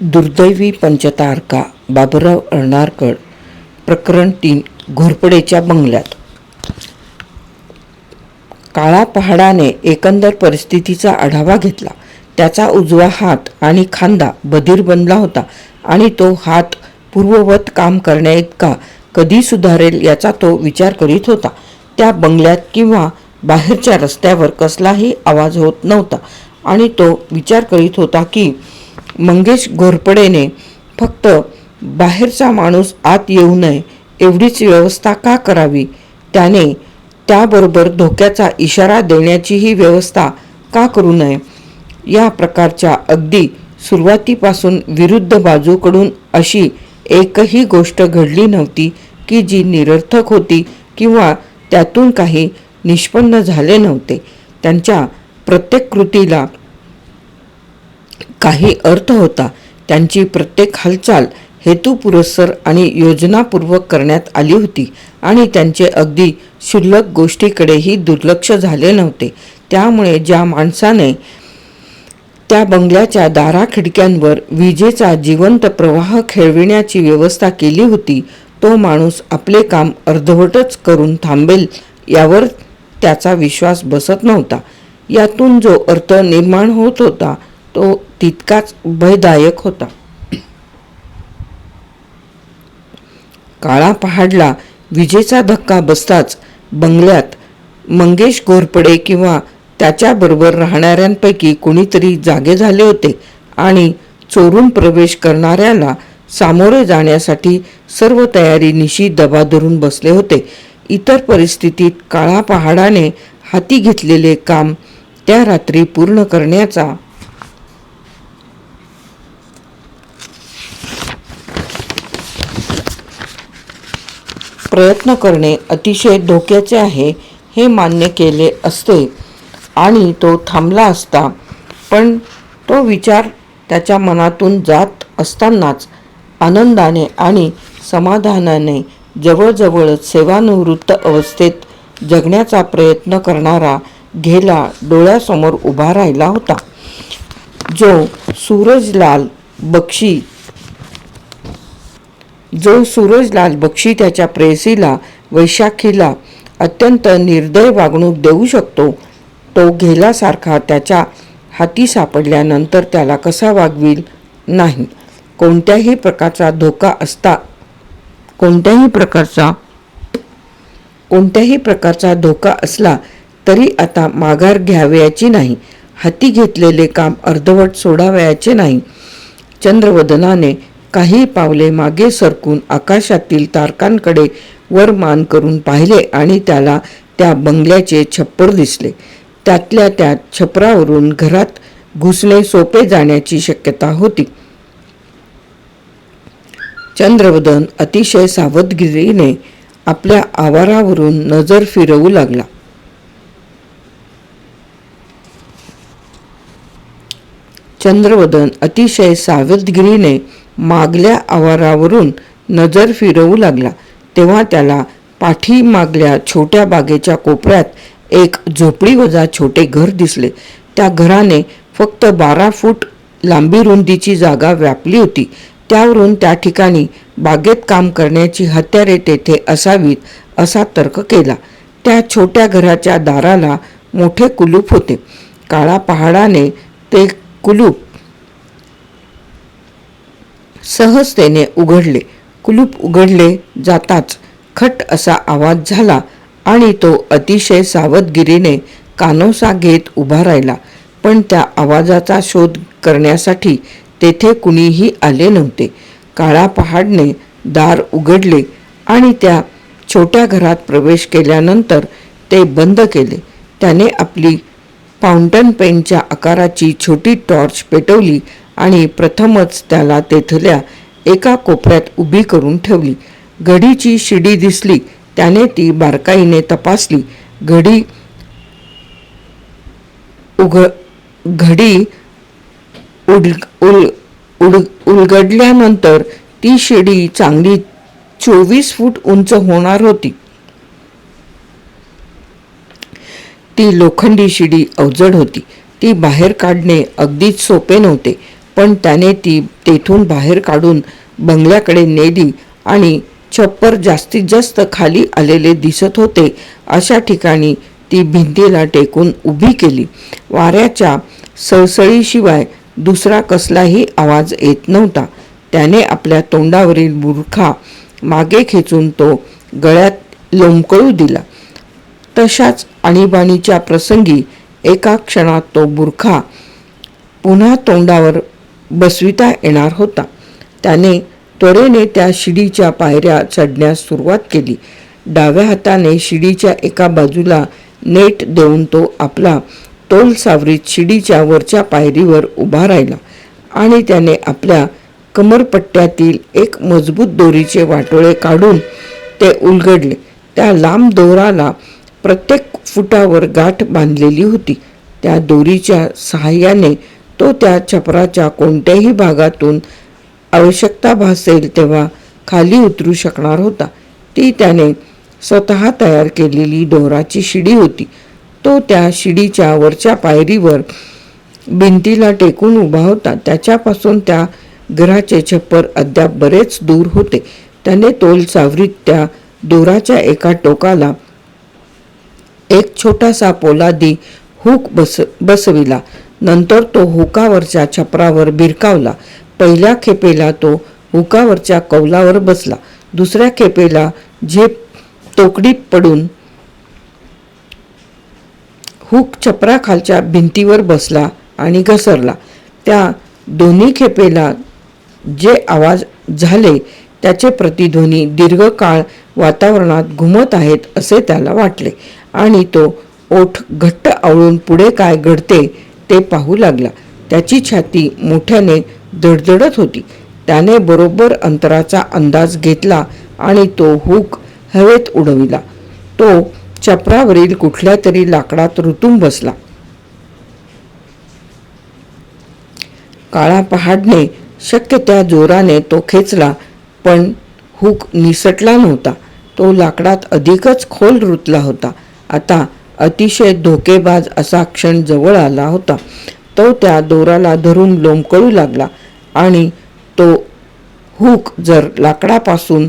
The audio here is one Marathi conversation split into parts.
दुर्दैवी पंचतारका बाबुराव अर्नाळकर प्रकरण तीन घोरपडेच्या बंगल्यात. काळा पहाडाने एकंदर परिस्थितीचा आढावा घेतला. त्याचा उजवा हात आणि खांदा बधीर बनला होता आणि तो हात पूर्ववत काम करण्याइतका कधी सुधारेल याचा तो विचार करीत होता. त्या बंगल्यात किंवा बाहेरच्या रस्त्यावर कसलाही आवाज होत नव्हता आणि तो विचार करीत होता की मंगेश घोरपडेने फक्त बाहेरचा माणूस आत येऊ नये एवढीच व्यवस्था का करावी? त्याने त्याबरोबर धोक्याचा इशारा देण्याचीही व्यवस्था का करू नये? या प्रकारच्या अगदी सुरुवातीपासून विरुद्ध बाजूकडून अशी एकही गोष्ट घडली नव्हती की जी निरर्थक होती किंवा त्यातून काही निष्पन्न झाले नव्हते. त्यांच्या प्रत्येक कृतीला काही अर्थ होता. त्यांची प्रत्येक हालचाल हेतुपुरस्सर आणि योजनापूर्वक करण्यात आली होती आणि त्यांचे अगदी क्षुल्लक गोष्टीकडेही दुर्लक्ष झाले नव्हते. त्यामुळे ज्या माणसाने त्या बंगल्याच्या दारा खिडक्यांवर विजेचा जिवंत प्रवाह खेळविण्याची व्यवस्था केली होती तो माणूस आपले काम अर्धवटच करून थांबेल यावर त्याचा विश्वास बसत नव्हता. यातून जो अर्थ निर्माण होत होता तो तितकाच भयदायक होता. काळा पहाडला विजेचा धक्का बसताच बंगल्यात मंगेश घोरपडे किंवा त्याच्याबरोबर राहणाऱ्यांपैकी कोणीतरी जागे झाले होते आणि चोरून प्रवेश करणाऱ्याला सामोरे जाण्यासाठी सर्व तयारी निशी दबा धरून बसले होते. इतर परिस्थितीत काळा पहाडाने हाती घेतलेले काम त्या रात्री पूर्ण करण्याचा प्रयत्न करणे अतिशय धोक्याचे आहे हे मान्य केले असते. आणि तो थांबला असता. पण तो विचार त्याच्या मनातून जात असतानाच आनंदाने आणि समाधानाने जवळजवळच सेवानिवृत्त अवस्थेत जगण्याचा प्रयत्न करणारा घेला डोळ्यासमोर उभा राहिला होता. जो सूरजलाल बक्षी जो सूरजलाल बक्षी त्याच्या प्रेयसीला वैशाखीला अत्यंत निर्दय वागणूक देऊ शकतो तो घेलासारखा त्याच्या हाती सापडल्यानंतर त्याला कसा वागविल नाही. कोणत्याही प्रकारचा धोका असता कोणत्याही प्रकारचा कोणत्याही प्रकारचा धोका असला तरी आता माघार घ्यावयाची नाही हाती घेतलेले काम अर्धवट सोडावयाचे नाही. चंद्रवदनाने काही पावले मागे सरकून आकाशातील तारकांकडे वर मान करून पाहिले आणि त्याला त्या बंगल्याचे छप्पर दिसले. त्यातल्या त्यात छपरावरून घरात घुसणे सोपे जाण्याची शक्यता होती. चंद्रवदन अतिशय सावधगिरीने आपल्या आवारावरून नजर फिरवू लागला. चंद्रवदन अतिशय सावधगिरीने मागल्या आवारावरून नजर फिरवू लागला. तेव्हा त्याला पाठीमागल्या छोट्या बागेच्या कोपऱ्यात एक झोपडी वजा छोटे घर दिसले. त्या घराने फक्त बारा फूट लांबी रुंदीची जागा व्यापली होती. त्यावरून त्या ठिकाणी बागेत काम करण्याची हत्यारे तेथे असावीत असा तर्क केला. त्या छोट्या घराच्या दाराला मोठे कुलूप होते. काळा पहाडाने ते कुलूप सहजतेने उघडले. कुलूप उघडले जाताच खट असा आवाज झाला आणि तो अतिशय सावधगिरीने कानोसा घेत उभा राहिला. पण त्या आवाजाचा शोध करण्यासाठी तेथे कुणीही आले नव्हते. काळा पहाडने दार उघडले आणि त्या छोट्या घरात प्रवेश केल्यानंतर ते बंद केले. त्याने आपली फाउंटन पेनच्या आकाराची छोटी टॉर्च पेटवली आणि प्रथमच त्याला तेथल्या एका कोपऱ्यात उभी करून ठेवली. घडीची शिडी दिसली त्याने ती बारकाईने तपासली. घडी उघ घडी उड उल उड उलगडल्यानंतर ती शिडी चांगली चोवीस फूट उंच होणार होती. ती लोखंडी शिडी अवजड होती. ती बाहेर काढणे अगदीच सोपे नव्हते. पण त्याने ती तेथून बाहेर काढून बंगल्याकडे नेली आणि छप्पर जास्तीत जास्त खाली आलेले दिसत होते. अशा ठिकाणी ती भिंतीला टेकून उभी केली. वाऱ्याच्या सळसळीशिवाय दुसरा कसलाही आवाज येत नव्हता. त्याने आपल्या तोंडावरील बुरखा मागे खेचून तो गळ्यात लोंबकळू दिला. तशाच आणीबाणीच्या प्रसंगी एका क्षणात तो बुरखा पुन्हा तोंडावर बसविता येणार होता. त्याने त्वरेने त्या शिडीच्या पायऱ्या चढण्यास सुरुवात केली. डाव्या हाताने शिडीच्या एका बाजूला नेट देऊन तो आपला तोल सावरीत शिडीच्या वरच्या पायरीवर उभा राहिला आणि त्याने आपल्या कमरपट्ट्यातील एक मजबूत दोरीचे वाटोळे काढून ते उलगडले. त्या लांब दोराला प्रत्येक फुटावर गाठ बांधलेली होती. त्या दोरीच्या सहाय्याने तो त्या छपराच्या कोणत्याही भागातून आवश्यकता भासेल तेव्हा खाली उतरू शकणार होता. ती त्याने स्वतः तयार केलेली डोराची शिडी होती. तो त्या शिडीच्या वरच्या पायरीवर भिंतीला टेकून उभा होता. त्याच्यापासून त्या घराचे छप्पर अद्याप बरेच दूर होते. त्याने तोल सावरीत त्या दोराच्या एका टोकाला एक छोटासा पोलादी हुक बस बसविला. नंतर तो हुकावरच्या छपरावर बिरकावला. पहिल्या खेपेला तो हुकावरच्या कौलावर बसला. दुसऱ्या खेपेला झेप तोकडीत पडून हुक छपराखालच्या भिंतीवर बसला आणि घसरला. त्या दोन्ही खेपेला जे आवाज झाले त्याचे प्रतिध्वनी दीर्घकाळ वातावरणात घुमत आहेत असे त्याला वाटले. आणि तो ओठ घट्ट आवळून पुढे काय घडते ते पाहू लागला. त्याची छाती मोठ्याने धडधडत होती. त्याने बरोबर अंतराचा अंदाज घेतला आणि तो हुक हवेत उडविला. तो चपरावरील कुठल्या तरी लाकडात रुतून बसला. काळा पहाडने शक्य त्या जोराने तो खेचला पण हुक निसटला नव्हता. तो लाकडात अधिकच खोल रुतला होता. आता अतिशय धोकेबाज असा क्षण जवळ आला होता. तो त्या दोराला धरून लोंबकळू लागला आणि तो हुक जर लाकडापासून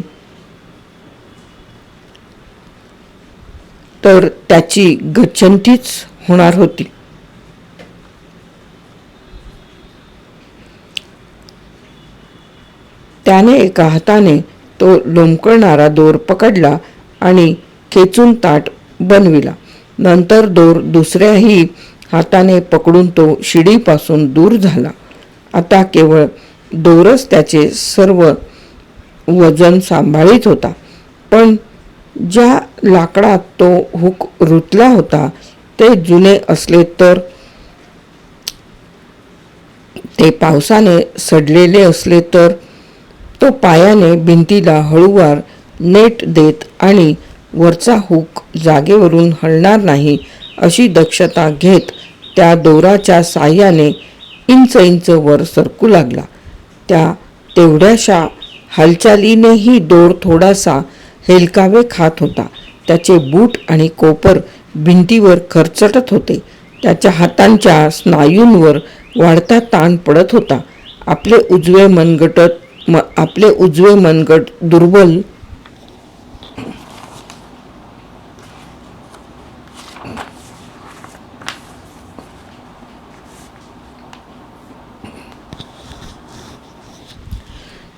तर त्याची गच्छंतीच होणार होती. त्याने एका हाताने तो लोंबकळणारा दोर पकडला आणि खेचून ताट बनविला. नंतर दोर दुसऱ्याही हाताने पकडून तो शिडीपासून दूर झाला. आता केवळ दोरच त्याचे सर्व वजन सांभाळीत होता. पण ज्या लाकडात तो हुक रुतला होता ते जुने असले तर ते पावसाने सडलेले असले तर तो पायाने भिंतीला हळूवार नेट देत आणि वरचा हुक जागेवरून हलणार नाही अशी दक्षता घेत त्या दोराच्या साह्याने इंच इंच वर सरकू लागला. त्या तेवढ्याशा हालचालीनेही दोर थोडासा हेलकावे खात होता. त्याचे बूट आणि कोपर भिंतीवर खरचटत होते. त्याच्या हातांच्या स्नायूंवर वाढता ताण पडत होता. आपले उजवे मनगटत म आपले उजवे मनगट दुर्बल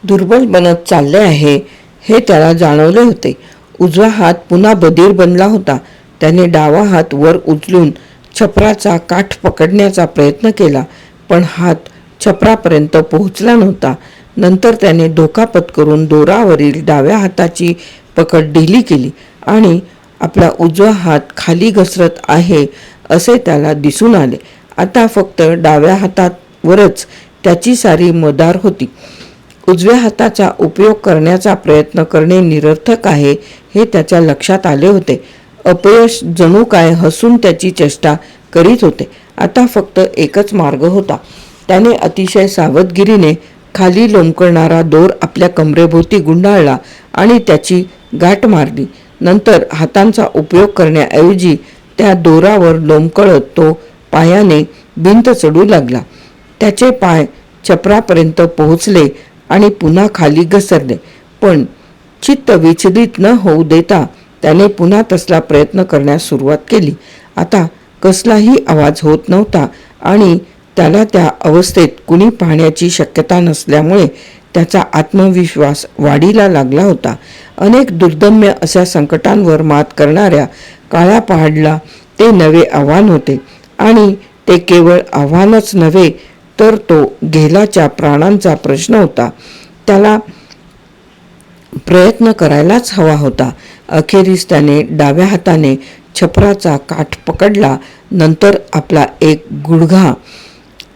दुर्बल बनत चालले आहे हे त्याला जाणवले होते. उजवा हात पुन्हा बधीर बनला होता. त्याने डावा हात वर उचलून छपराचा काठ पकडण्याचा प्रयत्न केला पण हात छपरापर्यंत पोहोचला नव्हता. नंतर त्याने धोका पत्करून दोरावरील डाव्या हाताची पकड ढिली केली आणि आपला उजवा हात खाली घसरत आहे असे त्याला दिसून आले. आता फक्त डाव्या हातावरच त्याची सारी मदार होती. उजव्या हाताचा उपयोग करण्याचा प्रयत्न करणे निरर्थक आहे हे त्याच्या लक्षात आले होते. अपयश जणू काय हसून त्याची चेष्टा करीत होते. आता फक्त एकच मार्ग होता. त्याने अतिशय सावधगिरीने खाली लोंबकळणारा दोर आपल्या कमरेभोवती गुंडाळला आणि त्याची गाठ मारली. नंतर हातांचा उपयोग करण्याऐवजी त्या दोरावर लोंबकळत तो पायाने भिंत चढू लागला. त्याचे पाय चपरापर्यंत पोहोचले आणि पुन्हा खाली घसरले. पण चित्त विचलित न होऊ देता त्याने पुन्हा तसला प्रयत्न करण्यास सुरुवात केली. आता कसलाही आवाज होत नव्हता आणि त्याला त्या अवस्थेत कुणी पाहण्याची शक्यता नसल्यामुळे त्याचा आत्मविश्वास वाढीला लागला होता. अनेक दुर्दम्य अशा संकटांवर मात करणाऱ्या काळ्या पहाडला ते नवे आव्हान होते. आणि ते केवळ आव्हानच नव्हे तर तो गेलाच्या प्राणांचा प्रश्न होता. त्याला प्रयत्न करायलाच हवा होता. अखेरीस त्याने डाव्या हाताने छपराचा काठ पकडला. नंतर आपला एक गुडघा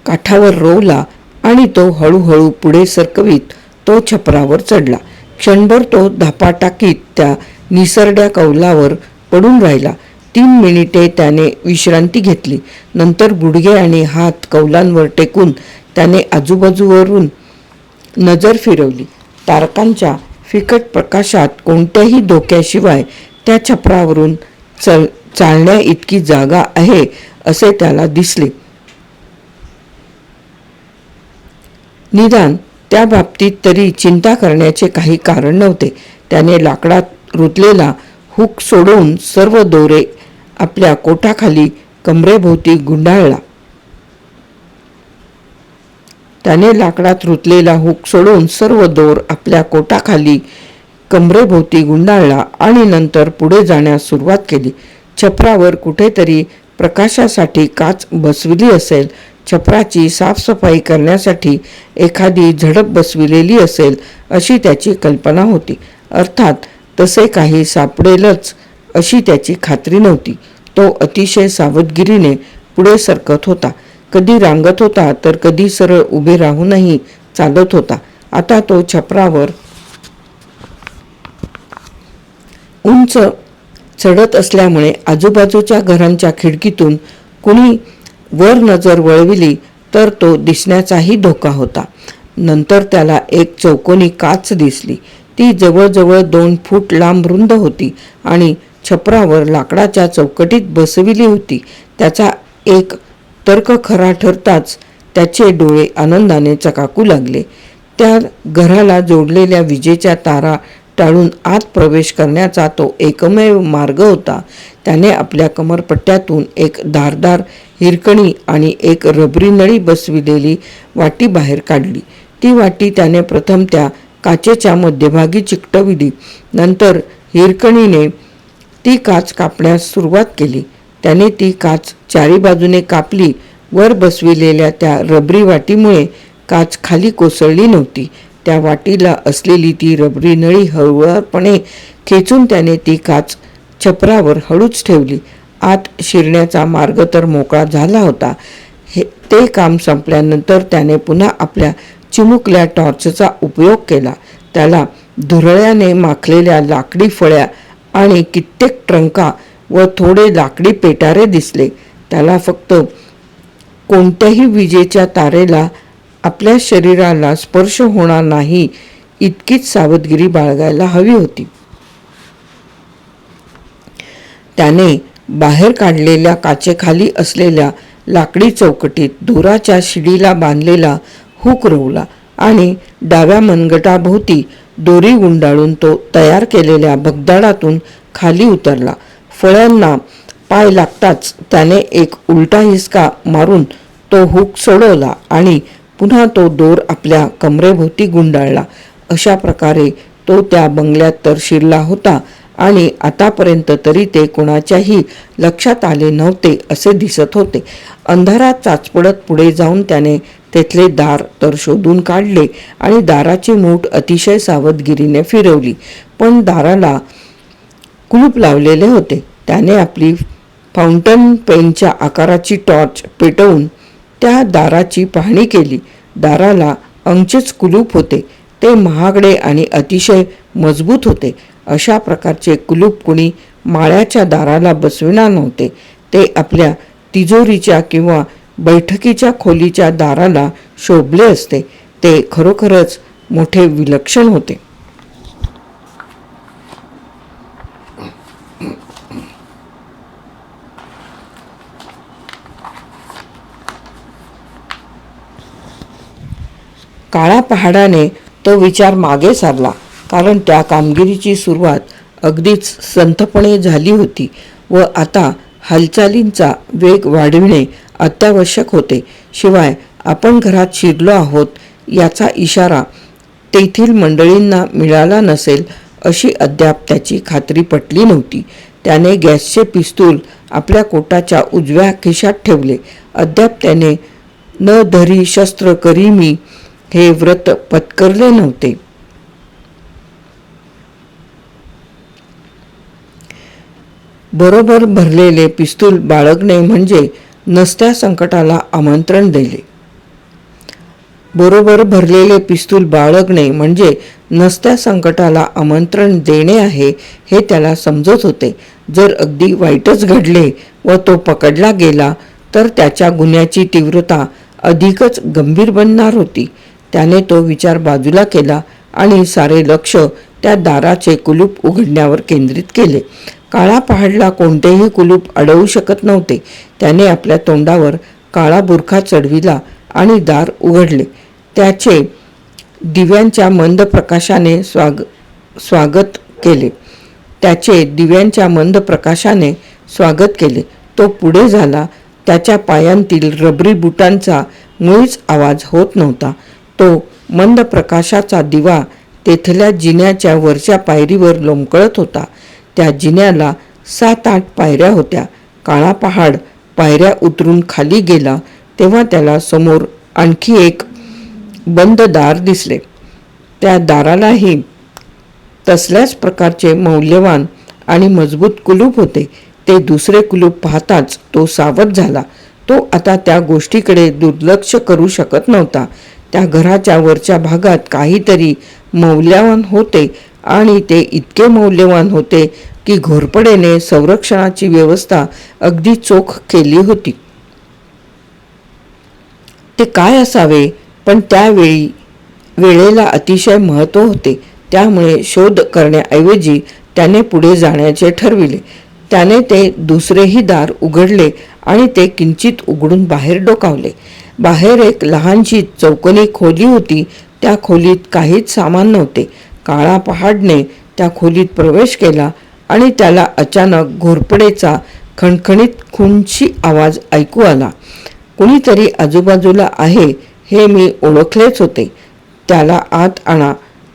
काठावर रोवला आणि तो हळूहळू पुढे सरकवीत तो छपरावर चढला. क्षणभर तो धापा टाकीत त्या निसरड्या कौलावर पडून राहिला. तीन मिनिटे त्याने विश्रांती घेतली. नंतर गुडघे आणि हात कौलांवर टेकून त्याने आजूबाजूवरून नजर फिरवली. तारकांच्या फिकट प्रकाशात कोणत्याही धोक्याशिवाय त्या छपरावरून चल चालण्या इतकी जागा आहे असे त्याला दिसले. निदान त्या बाबतीत तरी चिंता करण्याचे काही कारण नव्हते. त्याने लाकडात रुतलेला हुक सोडून सर्व दोरे आपल्या कोटाखाली कमरेभोवती गुंडाळला. त्याने लाकडात रुतलेला हुक सोडून सर्व दोर आपल्या कोटाखाली कमरेभोवती गुंडाळला आणि नंतर पुढे जाण्यास सुरुवात केली. छपरावर कुठेतरी प्रकाशासाठी काच बसविली असेल छपराची साफसफाई करण्यासाठी एखादी झडप बसविलेली असेल अशी त्याची कल्पना होती. अर्थात तसे काही सापडेलच अशी त्याची खात्री नव्हती. तो अतिशय सावधगिरीने पुढे सरकत होता. कधी रांगत होता तर कधी सरळ उभे राहूनही चालत होता. आता तो छपरावर उंच चढत असल्यामुळे आजूबाजूच्या घरांच्या खिडकीतून कुणी वर नजर वळविली तर तो दिसण्याचाही धोका होता. नंतर त्याला एक चौकोनी काच दिसली. ती जवळजवळ दोन फूट लांब रुंद होती आणि छपरावर लाकडाच्या चौकटीत बसविली होती. त्याचा एक तर्क खरा ठरताच त्याचे डोळे आनंदाने चकाकू लागले. त्या घराला जोडलेल्या विजेच्या तारा टाळून आत प्रवेश करण्याचा तो एकमेव मार्ग होता. त्याने आपल्या कमरपट्ट्यातून एक धारदार हिरकणी आणि एक रबरी नळी बसविलेली वाटी बाहेर काढली. ती वाटी त्याने प्रथम त्या काचेच्या मध्यभागी चिकटविली. नंतर हिरकणीने ती काच कापण्यास सुरुवात केली. त्याने ती काच चारी बाजूने कापली. वर बसविलेल्या त्या रबरी वाटीमुळे काच खाली कोसळली नव्हती. त्या वाटीला असलेली ती रबरी नळी हळूवारपणे खेचून त्याने ती काच छपरावर हळूच ठेवली. आत शिरण्याचा मार्ग तर मोकळा झाला होता. हे ते काम संपल्यानंतर त्याने पुन्हा आपल्या चिमुकल्या टॉर्चचा उपयोग केला. त्याला धुरळ्याने माखलेल्या लाकडी फळ्या आणि कित्येक ट्रंका व थोडे लाकडी पेटारे दिसले. त्याला फक्त कोणत्याही विजेच्या तारेला आपल्या शरीराला स्पर्श होणार नाही इतकीच सावधगिरी बाळगायला हवी होती. त्याने बाहेर काढलेल्या काचेखाली असलेल्या लाकडी चौकटीत दुराच्या शिडीला बांधलेला हुक रोवला आणि डाव्या मनगटाभोवती दोरी गुंडाळून तो तयार केलेल्या भगदाडातून खाली उतरला. फळ्यांना पाय लागताच त्याने एक उलटा हिसका मारून तो हुक सोडवला आणि पुन्हा तो दोर आपल्या कमरेभोवती गुंडाळला. अशा प्रकारे तो त्या बंगल्यात तर शिरला होता आणि आतापर्यंत तरी ते कोणाच्याही लक्षात आले नव्हते असे दिसत होते. अंधारात चाचपडत पुढे जाऊन त्याने तेथले दार तर शोधून काढले आणि दाराची मूठ अतिशय सावधगिरीने फिरवली. पण दाराला कुलूप लावलेले होते. त्याने आपली फाउंटन पेनच्या आकाराची टॉर्च पेटवून त्या दाराची पाहणी केली. दाराला अंगचेच कुलूप होते. ते महागडे आणि अतिशय मजबूत होते. अशा प्रकारचे कुलूप कुणी माळ्याच्या दाराला बसविणार नव्हते. ते आपल्या तिजोरीच्या किंवा बैठकीच्या खोलीच्या दाराला शोभले असते. ते खरोखरच मोठे विलक्षण होते. काळा पहाडाने तो विचार मागे सारला कारण त्या कामगिरीची सुरुवात अगदीच संथपणे झाली होती व आता हालचालींचा वेग वाढविणे अत्यावश्यक होते. शिवाय आपण घरात शिरलो आहोत याचा इशारा तेथील मंडळींना मिळाला नसेल अशी अद्याप त्याची खात्री पटली नव्हती. त्याने गॅसचे पिस्तूल आपल्या कोटाच्या उजव्या खिशात ठेवले. अद्याप त्याने न धरी शस्त्र करी मी हे व्रत पत्करले नव्हते. बरोबर भरलेले पिस्तूल बाळगणे म्हणजे नसत्या संकटाला आमंत्रण दिले. बरोबर भरलेले पिस्तूल बाळगणे म्हणजे नसत्या संकटाला आमंत्रण देणे आहे हे त्याला समजत होते. जर अगदी वाईटच घडले व तो पकडला गेला तर त्याच्या गुन्ह्याची तीव्रता अधिकच गंभीर बनणार होती. त्याने तो विचार बाजूला केला आणि सारे लक्ष त्या दाराचे कुलूप उघडण्यावर केंद्रित केले. काळा पहाडला कोणतेही कुलूप अडवू शकत नव्हते. त्याने आपल्या तोंडावर काळा बुरखा चढविला आणि दार उघडले. त्याचे दिव्यांच्या मंद प्रकाशाने स्वाग स्वागत केले. त्याचे दिव्यांच्या मंद प्रकाशाने स्वागत केले. तो पुढे झाला. त्याच्या पायांतील रबरी बुटांचा मुळीच आवाज होत नव्हता. तो मंद प्रकाशाचा दिवा तेथल्या जिन्याच्या वरच्या पायरीवर लोंबकळत होता. त्या जिन्याला सात आठ पायऱ्या होत्या. काळा पहाड पायऱ्या उतरून खाली गेला तेव्हा त्याला समोर आणखी एक बंद दार दिसले. त्या दारालाही तसल्याच प्रकारचे मौल्यवान आणि मजबूत कुलूप होते. ते दुसरे कुलूप पाहताच तो सावध झाला. तो आता त्या गोष्टीकडे दुर्लक्ष करू शकत नव्हता. त्या घराच्या वरच्या भागात काहीतरी मौल्यवान होते आणि ते इतके मौल्यवान होते की घोरपडेने संरक्षणाची व्यवस्था अगदी चोख केली होती. ते काय असावे? पण त्यावेळी वेळेला अतिशय महत्त्व होते. त्यामुळे शोध करण्याऐवजी त्याने पुढे जाण्याचे ठरविले. त्याने ते दुसरेही दार उघडले आणि ते किंचित उघडून बाहेर डोकावले. बाहेर एक लहानशी चौकनी खोली होती. त्या खोलीत काहीच सामान नव्हते. काळा पहाडने त्या खोलीत प्रवेश केला आणि त्याला अचानक घोरपडेचा खणखणीत खुंची आवाज ऐकू आला. कुणीतरी आजूबाजूला आहे हे मी ओळखलेच होते. त्याला आत आणा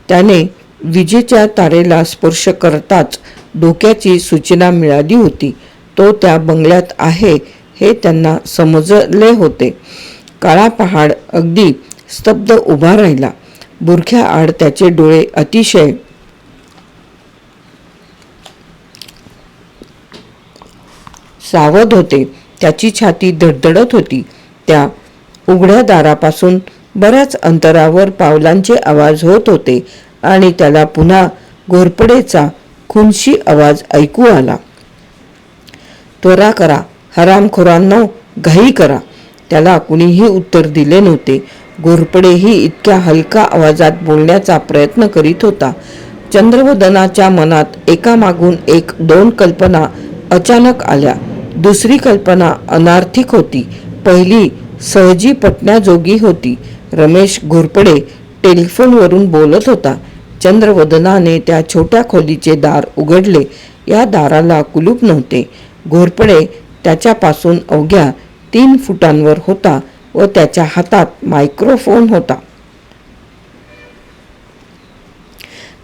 त्याने विजेच्या तारेला स्पर्श करताच डोक्याची सूचना मिळाली होती. तो त्या बंगल्यात आहे हे त्यांना समजले होते. काळा पहाड अगदी स्तब्ध उभा राहिला. बुरख्या आड त्याचे डोळे अतिशय सावध होते. त्याची छाती धडधडत होती. त्या उघड्या दारापासून बऱ्याच अंतरावर पावलांचे आवाज होत होते आणि त्याला पुन्हा घोरपडेचा खुनशी आवाज ऐकू आला. त्वरा करा. हरामखोरांनो घाई करा. त्याला कुणीही उत्तर दिले नव्हते. घोरपडेही इतक्या हलका आवाजात बोलण्याचा प्रयत्न करीत होता. चंद्रवदनाच्या मनात एकामागून एक दोन कल्पना अचानक आल्या. दुसरी कल्पना अनार्थिक होती. पहिली सहजी पटण्याजोगी होती. रमेश घोरपडे टेलिफोनवरून बोलत होता. चंद्रवदनाने त्या छोट्या खोलीचे दार उघडले. या दाराला कुलूप नव्हते. घोरपडे त्याच्यापासून अवघ्या तीन फुटांवर होता व त्याच्या हातात मायक्रोफोन होता.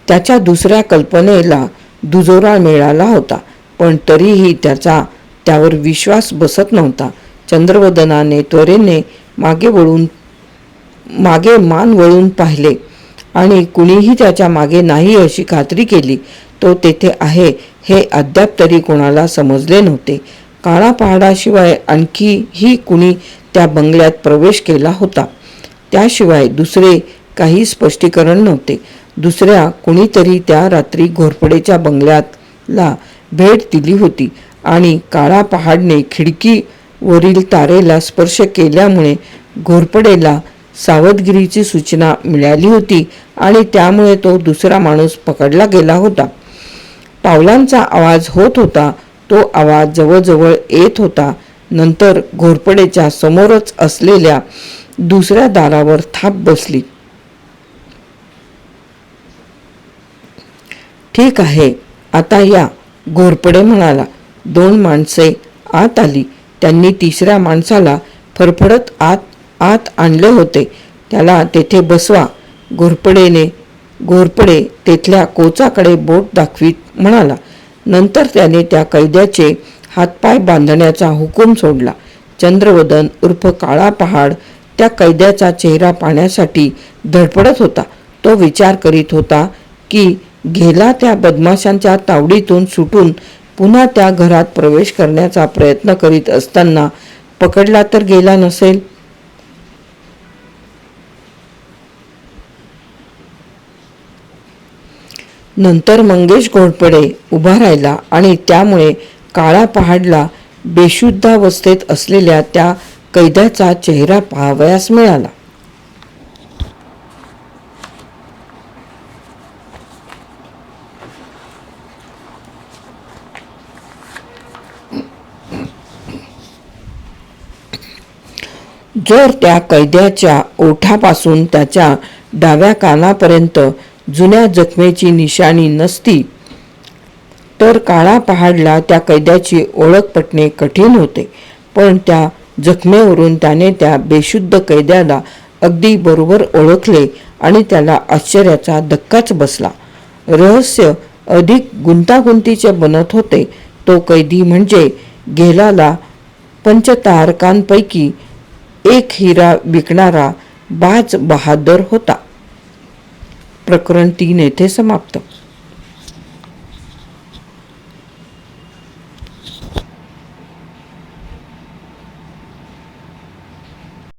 त्याच्या दुसऱ्या कल्पनेला दुजोरा मिळाला होता पण तरीही त्याचा त्यावर विश्वास बसत नव्हता. चंद्रवदनाने त्वरेने मागे वळून मागे मान वळून पाहिले आणि कुणीही त्याच्यामागे नाही अशी खात्री केली तो तेथे आहे हे अद्याप तरी कोणाला समजले नव्हते. काळा पहाडाशिवाय आणखीही कुणी त्या बंगल्यात प्रवेश केला होता. त्याशिवाय दुसरे काही स्पष्टीकरण नव्हते. दुसऱ्या कुणीतरी त्या रात्री घोरपडेच्या बंगल्यातला भेट दिली होती आणि काळा पहाडने खिडकीवरील तारेला स्पर्श केल्यामुळे घोरपडेला सावधगिरीची सूचना मिळाली होती आणि त्यामुळे तो दुसरा माणूस पकडला गेला होता. पावलांचा आवाज होत होता तो आवाज जवळजवळ येत होता. नंतर घोरपडेच्या समोरच असलेल्या दुसऱ्या दारावर थाप बसली. ठीक आहे आता या घोरपडे म्हणाला. दोन माणसे आत आली. त्यांनी तिसऱ्या माणसाला फरफडत आत आत आणले होते. त्याला तेथे बसवा. घोरपडेने घोरपडे तेथल्या कोचाकडे बोट दाखवीत म्हणाला. नंतर त्याने त्या कैद्याचे हातपाय बांधण्याचा हुकूम सोडला. चंद्रवदन उर्फ काळा पहाड त्या कैद्याचा चेहरा पाहण्यासाठी धडपडत होता. तो विचार करीत होता की गेला त्या बदमाशांच्या तावडीतून सुटून पुन्हा त्या घरात प्रवेश करण्याचा प्रयत्न करीत असताना पकडला तर गेला नसेल? नंतर मंगेश घोडपडे उभा राहिला आणि त्यामुळे काळा पहाडला बेशुद्धावस्थेत असलेल्या त्या कैद्याचा चेहरा पाहावयास मिळाला. जर त्या कैद्याच्या ओठापासून त्याच्या डाव्या कानापर्यंत जुन्या जखमेची निशाणी नसती तर काळा पहाडला त्या कैद्याची ओळख पटणे कठीण होते. पण त्या जखमेवरून त्याने त्या बेशुद्ध कैद्याला अगदी बरोबर ओळखले आणि त्याला आश्चर्याचा धक्काच बसला. रहस्य अधिक गुंतागुंतीचे बनत होते. तो कैदी म्हणजे गेलाला पंचतारकांपैकी एक हिरा विकणारा बाज बहादर होता. प्रकरण तीन येथे समाप्त.